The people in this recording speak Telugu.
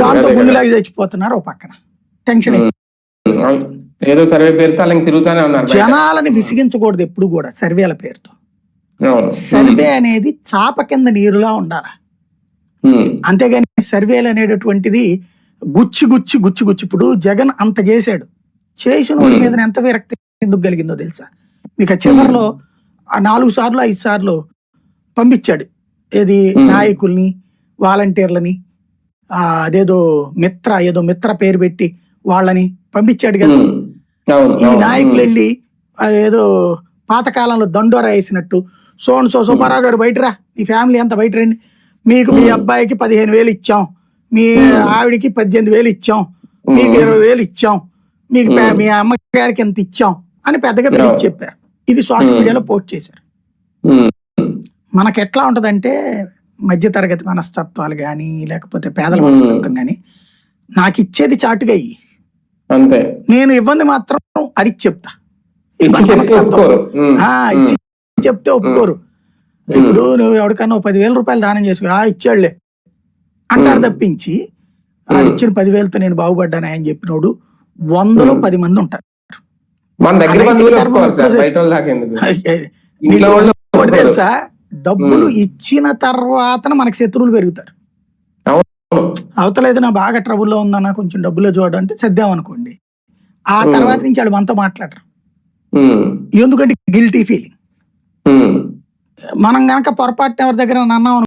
దాంతో. గుండెలాగి చచ్చిపోతున్నారు ఓ పక్కన. టెన్షన్. ఏదో సర్వే పేరుతో అలా తిరుగుతానే ఉన్నారు. జనాలని విసిగించకూడదు ఎప్పుడు కూడా సర్వేల పేరుతో. సర్వే అనేది చాప కింద నీరులా ఉండాలి? అంతేగాని సర్వేలు అనేటటువంటిది గుచ్చి గుచ్చి గుచ్చి గుచ్చి ఇప్పుడు జగన్ అంత చేశాడు. చేసిన వాడి మీద ఎంత విరక్తి ఎందుకు కలిగిందో తెలుసా? మీకు ఆ చివరిలో ఆ నాలుగు సార్లు ఐదు సార్లు పంపించాడు. ఏది. నాయకుల్ని వాలంటీర్లని అదేదో మిత్ర ఏదో మిత్ర పేరు పెట్టి వాళ్ళని పంపించాడు కదా. ఈ. నాయకులు వెళ్ళి ఏదో పాతకాలంలో దండోరా వేసినట్టు సోన్ సో సుబ్బారావు గారు బయటరా మీ ఫ్యామిలీ అంతా బయట రండి. మీకు మీ అబ్బాయికి పదిహేను వేలు ఇచ్చాం. మీ ఆవిడికి పద్దెనిమిది వేలు ఇచ్చాం. మీకు ఇరవై వేలు ఇచ్చాం. మీకు మీ అమ్మగారికి ఎంత ఇచ్చాం? అని పెద్దగా పిలిచి చెప్పారు. ఇది సోషల్ మీడియాలో పోస్ట్ చేశారు. ఉమ్, మనకి ఎట్లా ఉంటదంటే మధ్యతరగతి మనస్తత్వాలు కానీ లేకపోతే పేదల మనస్తత్వం కానీ నాకు ఇచ్చేది చాటుగా ఇయ్యి. అంతే. నేను ఇవ్వండి మాత్రం అడిగి చెప్తా. ఇచ్చి చెప్తే. ఒప్పుకోరు. ఇప్పుడు నువ్వు ఎవరికన్నా పదివేల రూపాయలు దానం చేసుకో ఆ ఇచ్చాడులే. అంటారు తప్పించి ఆడు ఇచ్చిన పదివేలతో నేను బాగుపడ్డాను అని చెప్పినోడు వందలో పది మంది ఉంటారు. తెలుసా? డబ్బులు ఇచ్చిన తర్వాత మనకి శత్రువులు పెరుగుతారు. అవతలేదు నా బాగా ట్రబుల్లో ఉందన్నా కొంచెం డబ్బులో చూడంటే చద్దామనుకోండి ఆ తర్వాత నుంచి వాడు మనతో మాట్లాడరు. ఎందుకంటే గిల్టీ ఫీలింగ్ మనం గనక పొరపాటున ఎవరి దగ్గర అన్నాం